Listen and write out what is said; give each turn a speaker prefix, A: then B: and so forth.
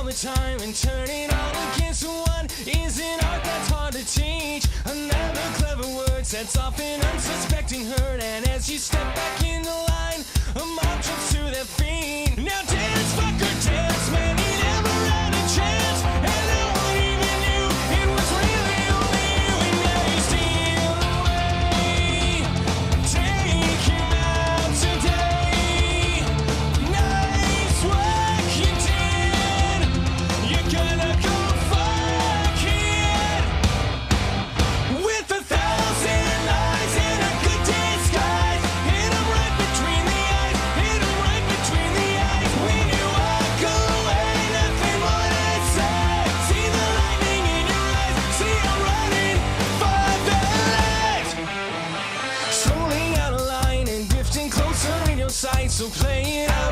A: all the time and turning all against one is an art that's hard to teach. Another clever word sets off an unsuspecting herd, and as you step back in the line, So playing. out.